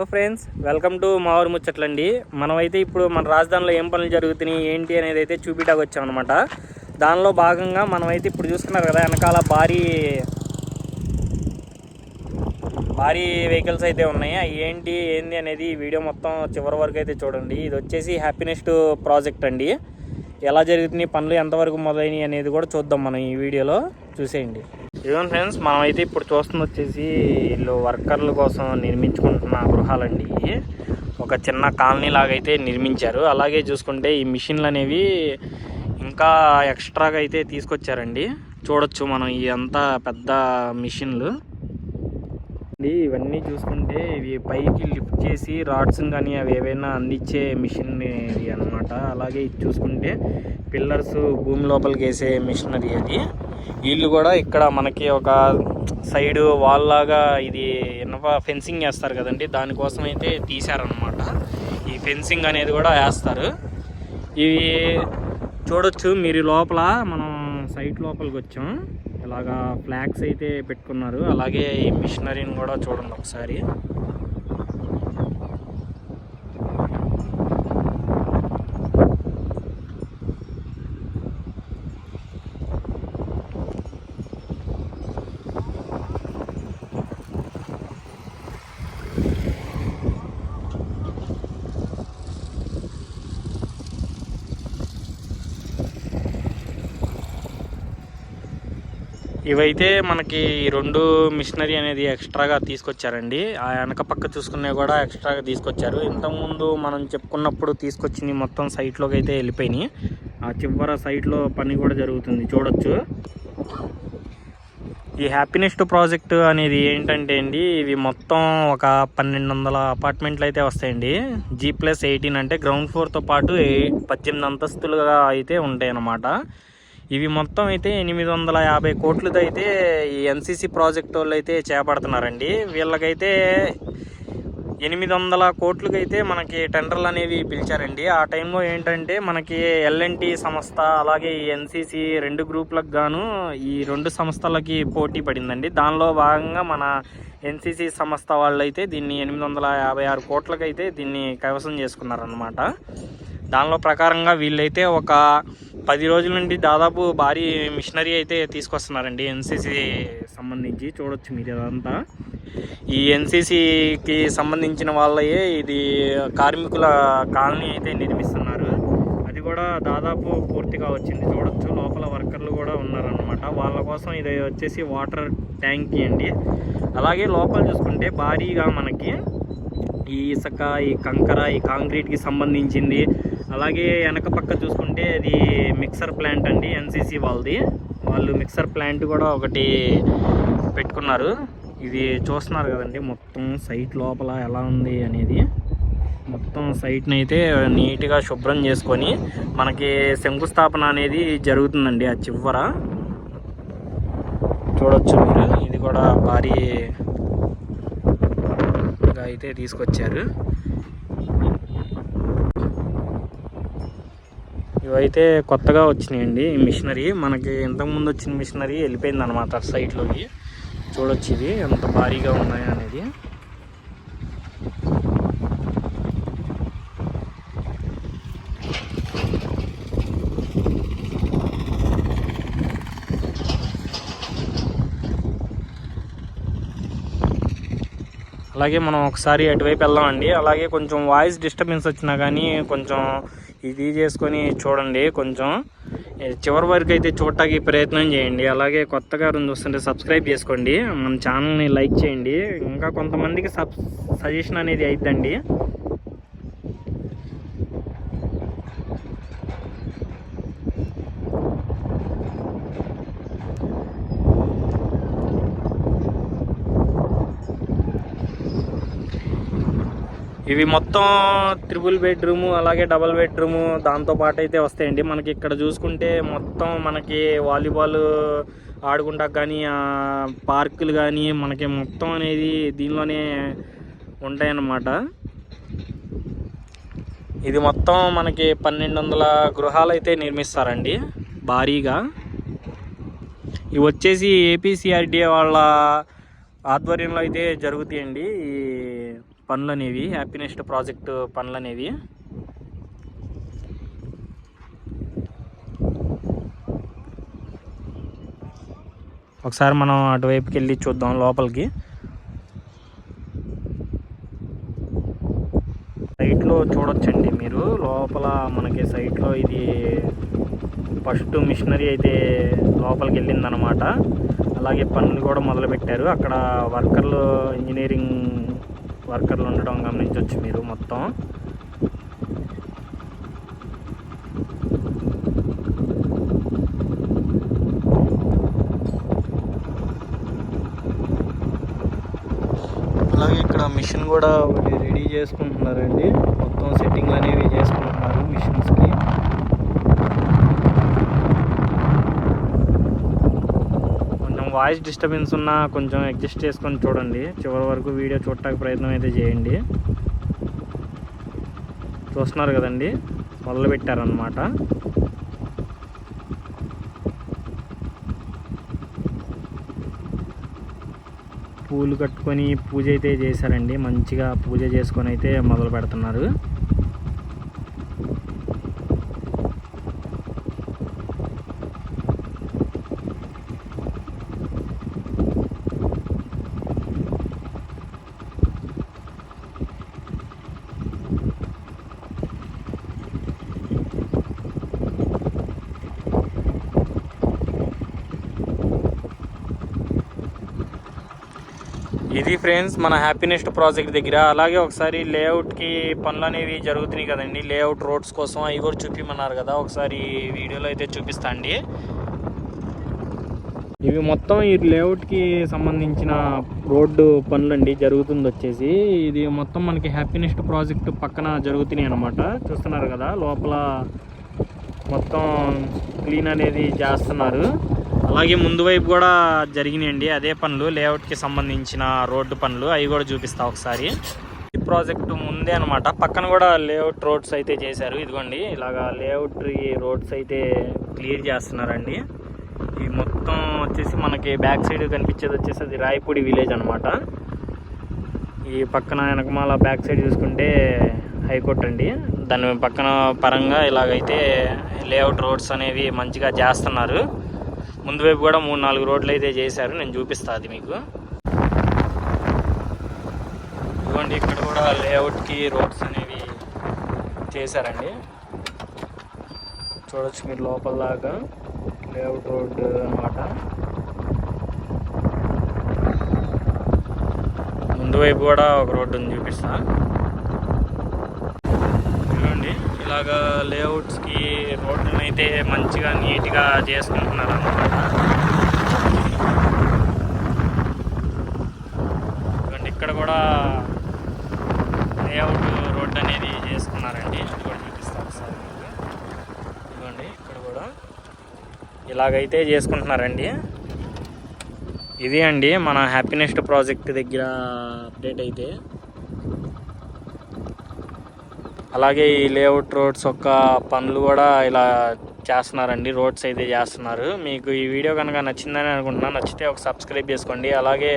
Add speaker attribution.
Speaker 1: Hello friends welcome to మా ఊరు ముచ్చట్లండి. మనమైతే ఇప్పుడు మన రాజధానిలో ఏం పనులు జరుగుతున్నాయి ఏంటి అనేది అయితే చూపించడానికి వచ్చాం అనమాట దానిలో భాగంగా మనమైతే ఇప్పుడు చూసుకున్నారు కదా వెనకాల భారీ భారీ వెహికల్స్ అయితే ఉన్నాయి. అవి ఏంటి ఏంది అనేది వీడియో మొత్తం చివరి వరకు అయితే చూడండి. ఇది వచ్చేసి హ్యాపీనెస్ట్ ప్రాజెక్ట్ అండి. ఎలా జరుగుతున్నాయి పనులు ఎంతవరకు మొదలైనవి అనేది కూడా చూద్దాం మనం ఈ వీడియోలో. చూసేయండి. ఇదిగో ఫ్రెండ్స్ మనమైతే ఇప్పుడు చూస్తుంది వచ్చేసి వీళ్ళు వర్కర్ల కోసం నిర్మించుకుంటున్న గృహాలండి ఒక చిన్న కాలనీ లాగా అయితే నిర్మించారు. అలాగే చూసుకుంటే ఈ మిషన్లు అనేవి ఇంకా ఎక్స్ట్రాగా అయితే తీసుకొచ్చారండి. చూడొచ్చు మనం ఈ అంతా పెద్ద మిషన్లు. ఇవన్నీ చూసుకుంటే ఇవి పైకి లిఫ్ట్ చేసి రాడ్స్ కానీ అవి ఏవైనా అందించే మిషన్ ఇది అనమాట అలాగే ఇది చూసుకుంటే పిల్లర్స్ భూమి లోపలికి వేసే మిషనరీ అది. వీళ్ళు కూడా ఇక్కడ మనకి ఒక సైడ్ వాల్ లాగా ఇది ఇనప ఫెన్సింగ్ వేస్తారు కదండి దానికోసం అయితే తీశారనమాట ఈ ఫెన్సింగ్ అనేది కూడా వేస్తారు. ఇవి చూడొచ్చు మీరు లోపల మనం సైట్ లోపలికి వచ్చాం. ఇలాగా ఫ్లాగ్స్ అయితే పెట్టుకున్నారు. అలాగే ఈ మిషనరీని కూడా చూడండి ఒకసారి. ఇవైతే మనకి రెండు మిషనరీ అనేది ఎక్స్ట్రాగా తీసుకొచ్చారండి. ఆ వెనక పక్క చూసుకునే కూడా ఎక్స్ట్రాగా తీసుకొచ్చారు. ఇంతకుముందు మనం చెప్పుకున్నప్పుడు తీసుకొచ్చింది మొత్తం సైట్లోకి అయితే వెళ్ళిపోయినాయి. ఆ చివర సైట్లో పని కూడా జరుగుతుంది. చూడొచ్చు. ఈ హ్యాపీనెస్ట్ ప్రాజెక్ట్ అనేది ఏంటంటే అండి ఇవి మొత్తం ఒక పన్నెండు వందల అపార్ట్మెంట్లు అయితే వస్తాయండి. జీ ప్లస్ ఎయిటీన్ అంటే గ్రౌండ్ ఫ్లోర్తో పాటు ఎయిట్ పద్దెనిమిది అంతస్తులుగా అయితే ఉంటాయి అన్నమాట ఇవి మొత్తం అయితే ఎనిమిది వందల యాభై కోట్లతో అయితే ఈ ఎన్సీసీ ప్రాజెక్ట్ వాళ్ళు అయితే చేపడుతున్నారండి. వీళ్ళకైతే ఎనిమిది వందల కోట్లకైతే మనకి టెండర్లు అనేవి పిలిచారండి. ఆ టైంలో ఏంటంటే మనకి ఎల్ఎన్టీ సంస్థ అలాగే ఈ ఎన్సీసీ రెండు గ్రూపులకు గాను ఈ రెండు సంస్థలకి పోటీ పడిందండి. దానిలో భాగంగా మన ఎన్సీసీ సంస్థ వాళ్ళైతే దీన్ని ఎనిమిది వందల యాభై ఆరు కోట్లకైతే దీన్ని కైవసం చేసుకున్నారనమాట దానిలో ప్రకారంగా వీళ్ళైతే ఒక పది రోజుల నుండి దాదాపు భారీ మిషనరీ అయితే తీసుకొస్తున్నారండి. ఎన్సీసీ సంబంధించి చూడొచ్చు మీరు ఇదంతా. ఈ ఎన్సీసీకి సంబంధించిన వాళ్ళయే ఇది కార్మికుల కాలనీ అయితే నిర్మిస్తున్నారు. అది కూడా దాదాపు పూర్తిగా వచ్చింది. చూడొచ్చు లోపల వర్కర్లు కూడా ఉన్నారనమాట వాళ్ళ కోసం ఇది వచ్చేసి వాటర్ ట్యాంక్ అండి. అలాగే లోపల చూసుకుంటే భారీగా మనకి ఈ ఇసుక ఈ కంకర ఈ కాంక్రీట్కి సంబంధించింది అలాగే వెనక పక్క చూసుకుంటే అది మిక్సర్ ప్లాంట్ అండి ఎన్సీసీ వాళ్ళది. వాళ్ళు మిక్సర్ ప్లాంట్ కూడా ఒకటి పెట్టుకున్నారు. ఇది చూస్తున్నారు కదండి మొత్తం సైట్ లోపల ఎలా ఉంది అనేది. మొత్తం సైట్ని అయితే నీట్గా శుభ్రం చేసుకొని మనకి శంకుస్థాపన అనేది జరుగుతుందండి ఆ చివర. చూడొచ్చు మీరు ఇది కూడా భారీగా అయితే తీసుకొచ్చారు. ఇవైతే కొత్తగా వచ్చినాయండి ఈ మిషనరీ. మనకి ఇంతకుముందు వచ్చిన మిషనరీ వెళ్ళిపోయింది అనమాట సైట్లోకి చూడొచ్చు ఇది ఎంత భారీగా ఉన్నాయి అనేది. అలాగే మనం ఒకసారి అటువైపు వెళ్దామండి. అలాగే కొంచెం వాయిస్ డిస్టర్బెన్స్ వచ్చినా కానీ కొంచెం ఇది చేసుకొని చూడండి కొంచెం. చివరి వరకు అయితే చూడటానికి ప్రయత్నం చేయండి. అలాగే కొత్తగా రెండు వస్తుంటే సబ్స్క్రైబ్ చేసుకోండి. మన ఛానల్ని లైక్ చేయండి. ఇంకా కొంతమందికి సబ్ సజెషన్ అనేది అయిద్దండి. ఇవి మొత్తం త్రిపుల్ బెడ్రూము అలాగే డబల్ బెడ్రూము దాంతోపాటు అయితే వస్తాయండి. మనకి ఇక్కడ చూసుకుంటే మొత్తం మనకి వాలీబాల్ ఆడుకుంటా కానీ పార్కులు కానీ మనకి మొత్తం అనేది దీనిలోనే ఉంటాయన్నమాట. ఇది మొత్తం మనకి పన్నెండు వందల గృహాలు అయితే నిర్మిస్తారండి భారీగా. ఇవి వచ్చేసి ఏపీసీఆర్డీఏ వాళ్ళ ఆధ్వర్యంలో అయితే జరుగుతాయండి. ఈ పనులు అనేవి హ్యాపీనెస్ట్ ప్రాజెక్ట్ పనులు అనేవి ఒకసారి మనం అటువైపుకి వెళ్ళి చూద్దాం లోపలికి. సైట్లో చూడొచ్చండి మీరు. లోపల మనకి సైట్లో ఇది ఫస్ట్ మిషనరీ అయితే లోపలికి వెళ్ళిందనమాట అలాగే పనులు కూడా మొదలుపెట్టారు. అక్కడ వర్కర్లు ఇంజనీరింగ్ వర్కర్లు ఉండడం గమనించవచ్చు మీరు మొత్తం. అలాగే ఇక్కడ మిషన్ కూడా ఒకటి రెడీ చేసుకుంటున్నారండి. మొత్తం సెట్టింగ్లు అనేవి చేసుకుంటున్నారు మిషన్స్కి కొంచెం వాయిస్ డిస్టర్బెన్స్ ఉన్నా కొంచెం అడ్జస్ట్ చేసుకొని చూడండి. చివరి వరకు వీడియో చూడటానికి ప్రయత్నం అయితే చేయండి. చూస్తున్నారు కదండి? మొదలు పెట్టారనమాట పూలు కట్టుకొని పూజ అయితే చేశారండి. మంచిగా పూజ చేసుకొని అయితే మొదలు పెడుతున్నారు. ఇది ఫ్రెండ్స్ మన హ్యాపీనెస్ట్ ప్రాజెక్ట్ దగ్గర. అలాగే ఒకసారి లేఅవుట్కి పనులు అనేవి జరుగుతున్నాయి కదండి. లేఅవుట్ రోడ్స్ కోసం అవి కూడా చూపిమన్నారు కదా. ఒకసారి వీడియోలో అయితే చూపిస్తా అండి. ఇవి మొత్తం ఈ లేఅవుట్కి సంబంధించిన రోడ్డు పనులు అండి జరుగుతుంది వచ్చేసి. ఇది మొత్తం మనకి హ్యాపీనెస్ట్ ప్రాజెక్ట్ పక్కన జరుగుతున్నాయి అనమాట చూస్తున్నారు కదా లోపల మొత్తం క్లీన్ అనేది చేస్తున్నారు. అలాగే ముందు వైపు కూడా జరిగినాయండి. అదే పనులు లేఅవుట్కి సంబంధించిన రోడ్డు పనులు అవి కూడా చూపిస్తా ఒకసారి. ఈ ప్రాజెక్టు ముందే అనమాట పక్కన కూడా లేఅవుట్ రోడ్స్ అయితే చేశారు. ఇదిగోండి ఇలాగా లేఅవుట్ రోడ్స్ అయితే క్లియర్ చేస్తున్నారండి. ఈ మొత్తం వచ్చేసి మనకి బ్యాక్ సైడ్ కనిపించేది వచ్చేసి అది రాయపూడి విలేజ్ అనమాట ఈ పక్కన వెనకమాల బ్యాక్ సైడ్ చూసుకుంటే హైకోర్టు అండి. దాని పక్కన పరంగా ఇలాగైతే లేఅవుట్ రోడ్స్ అనేవి మంచిగా చేస్తున్నారు. ముందు వైపు కూడా మూడు నాలుగు రోడ్లు అయితే చేశారు. నేను చూపిస్తా అది మీకు. ఇదిగోండి ఇక్కడ కూడా లేఅవుట్కి రోడ్స్ అనేవి చేశారండి. చూడొచ్చు మీరు లోపల దాకా లేఅవుట్ రోడ్ అన్నమాట. ముందు వైపు కూడా ఒక రోడ్డు ఉంది చూపిస్తాను చూడండి ఇలాగా లేఅవుట్స్కి రోడ్లను అయితే మంచిగా నీట్గా చేసుకుంటున్నారు అన్నమాట. ఇక్కడ కూడా లేఅవుట్ రోడ్ అనేది చేసుకున్నారండి. అది కూడా చూపిస్తాను ఒకసారి ఇదిగోండి ఇక్కడ కూడా ఇలాగైతే చేసుకుంటున్నారండి. ఇది అండి మన హ్యాపీనెస్ట్ ప్రాజెక్ట్ దగ్గర అప్డేట్ అయితే. అలాగే ఈ లేఅవుట్ రోడ్స్ యొక్క పనులు కూడా ఇలా చేస్తున్నారండి రోడ్స్ అయితే చేస్తున్నారు. మీకు ఈ వీడియో కనుక నచ్చిందని అనుకుంటున్నా నచ్చితే ఒక సబ్స్క్రైబ్ చేసుకోండి. అలాగే